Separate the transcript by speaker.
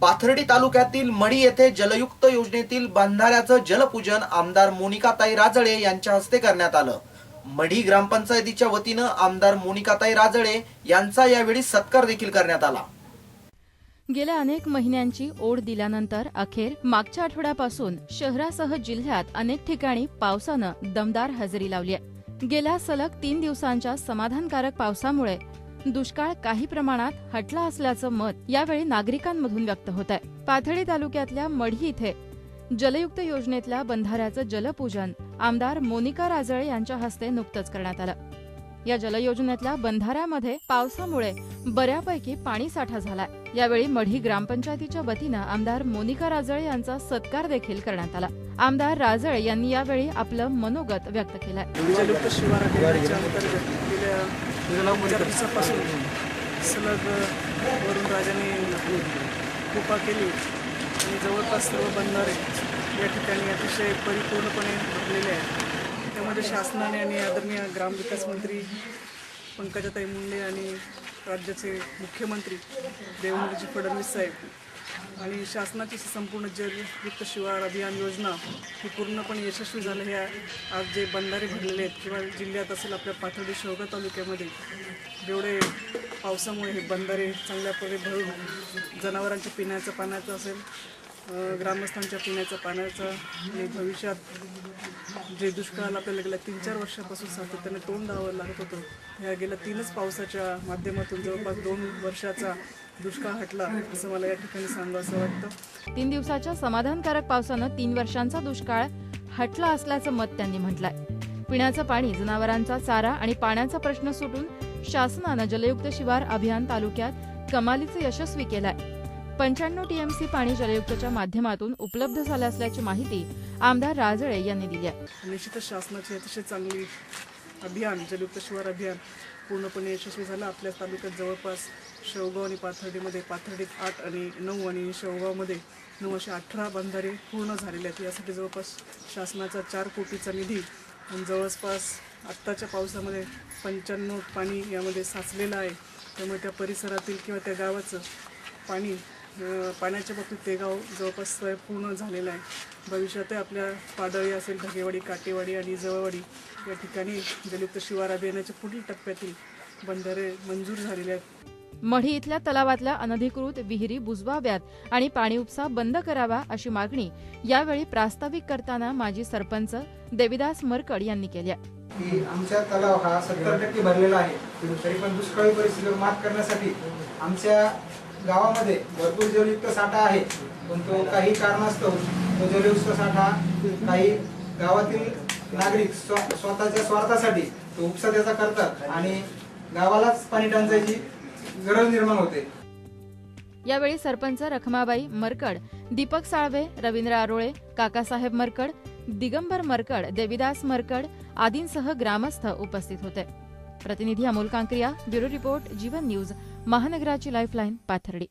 Speaker 1: पाथर्डी तालुक्यातील मडी येथे जलयुक्त योजनेतील बांधाऱ्याचं जलपूजन आमदार मोनिकाताई राजळे यांच्या हस्ते करण्यात आलं. मढी ग्रामपंचायतीच्या वतीनं आमदार मोनिकाताई राजळे यांचा यावेळी सत्कार देखील करण्यात आला.
Speaker 2: गेल्या अनेक महिन्यांची ओढ दिल्यानंतर अखेर मागच्या आठवड्यापासून शहरासह जिल्ह्यात अनेक ठिकाणी पावसानं दमदार हजेरी लावली आहे. गेल्या सलग तीन दिवसांच्या समाधानकारक पावसामुळे दुष्काळ काही प्रमाणात हटला असल्याचं मत यावेळी नागरिकांमधून व्यक्त होत आहे पाथडी तालुक्यातल्या मढी इथे जलयुक्त योजनेतल्या बंधाऱ्याचं जलपूजन आमदार मोनिका राजळे यांच्या हस्ते नुकतंच करण्यात आलं. या जलयोजनेतल्या बंधाऱ्यामध्ये पावसामुळे बऱ्यापैकी पाणी साठा झालाय. यावेळी मढी ग्रामपंचायतीच्या वतीनं आमदार मोनिका राजळे यांचा सत्कार देखील करण्यात आला. आमदार राजळे यांनी यावेळी आपलं मनोगत व्यक्त केलंय.
Speaker 3: सलग राजाने कृपा केली. आणि जवळपास सर्व बंधारे या ठिकाणी अतिशय परिपूर्णपणे भरलेले आहेत. त्यामध्ये शासनाने आणि आदरणीय ग्रामविकास मंत्री पंकजाताई मुंडे आणि राज्याचे मुख्यमंत्री देवेंद्रजी फडणवीस साहेब आणि शासनाची संपूर्ण जलयुक्त शिवार अभियान योजना ही पूर्णपणे यशस्वी झालं. हे आज जे बंधारे भरलेले आहेत किंवा जिल्ह्यात असेल आपल्या पाथर्डी शहर तालुक्यामध्ये जेवढे पावसामुळे हे बंधारे चांगल्या प्रकारे भरून जनावरांच्या पिण्याचं पाण्याचं असेल ग्रामस्थांच्या पिण्याचं पाण्याचं आणि भविष्यात जे दुष्काळ आपल्याला गेल्या तीन चार वर्षापासून सातत्याने तोंड द्यावं लागत होतं ह्या गेल्या तीनच पावसाच्या माध्यमातून जवळपास दोन वर्षाचा दुष्काळ हटला असं मला या ठिकाणी सांगावं असं वाटतं.
Speaker 2: तीन दिवसाच्या समाधानकारक पावसानं तीन वर्षांचा दुष्काळ हटला असल्याचं मत त्यांनी म्हटलंय. पिण्याचं पाणी जनावरांचा चारा आणि पाण्याचा प्रश्न सुटून शासनानं जलयुक्त शिवार अभियान तालुक्यात कमालीचं यशस्वी केलंय. पंच्याण्णव टीएमसी पाणी जलयुक्तच्या माध्यमातून उपलब्ध झालं असल्याची माहिती आमदार राजळे यांनी दिली आहे.
Speaker 3: निश्चितच शासनाची अतिशय चांगली अभियान जलयुक्त शिवार अभियान पूर्णपणे यशस्वी झालं. आपल्या तालुक्यात जवळपास शेवगाव आणि पाथर्डीमध्ये पाथर्डीत आठ आणि नऊ आणि शेवगावमध्ये नऊ असे अठरा बंधारे पूर्ण झालेले आहेत. यासाठी जवळपास शासनाचा चार कोटीचा निधी आणि जवळपास आत्ताच्या पावसामध्ये पंच्याण्णव पाणी यामध्ये साचलेलं आहे. त्यामुळे त्या परिसरातील किंवा त्या गावाचं पाणी पाण्याच्या बाबतीत ते गाव जवळपास स्वयंपूर्ण झालेलं आहे. भविष्यातही आपल्या पाडळी असेल ढगेवाडी काटेवाडी आणि जवळवाडी या ठिकाणी जलयुक्त शिवार अभियानाच्या पुढील टप्प्यातील बंधारे मंजूर झालेले आहेत.
Speaker 2: मढी इथल्या तलावातल्या अनधिकृत विहिरी बुजवाव्यात आणि पाणी उपसा बंद करावा अशी मागणी यावेळी प्रास्ताविक करताना माजी सरपंच देविदास मरकड यांनी केली आहे.
Speaker 4: की आमचा तलाव हा सत्तर टक्के भरलेला आहे. तरी पण दुष्काळी परिस्थितीवर मात करण्यासाठी आमच्या गावामध्ये भरपूर जलयुक्त साठा आहे. पण तो काही कारणास्तव तो जलयुक्त साठा काही गावातील नागरिक स्व- स्वतःच्या स्वार्थासाठी तो उपसा त्याचा करतात आणि गावालाच पाणी टंचायची गरज निर्माण होते.
Speaker 2: यावेळी सरपंच रखमाबाई मरकड दीपक साळवे रवींद्र आरोळे काकासाहेब मरकड दिगंबर मरकड देविदास मरकड आदींसह ग्रामस्थ उपस्थित होते. प्रतिनिधी Amol Kankriya bureau report Jeevan news महानगराची lifeline Pathardi.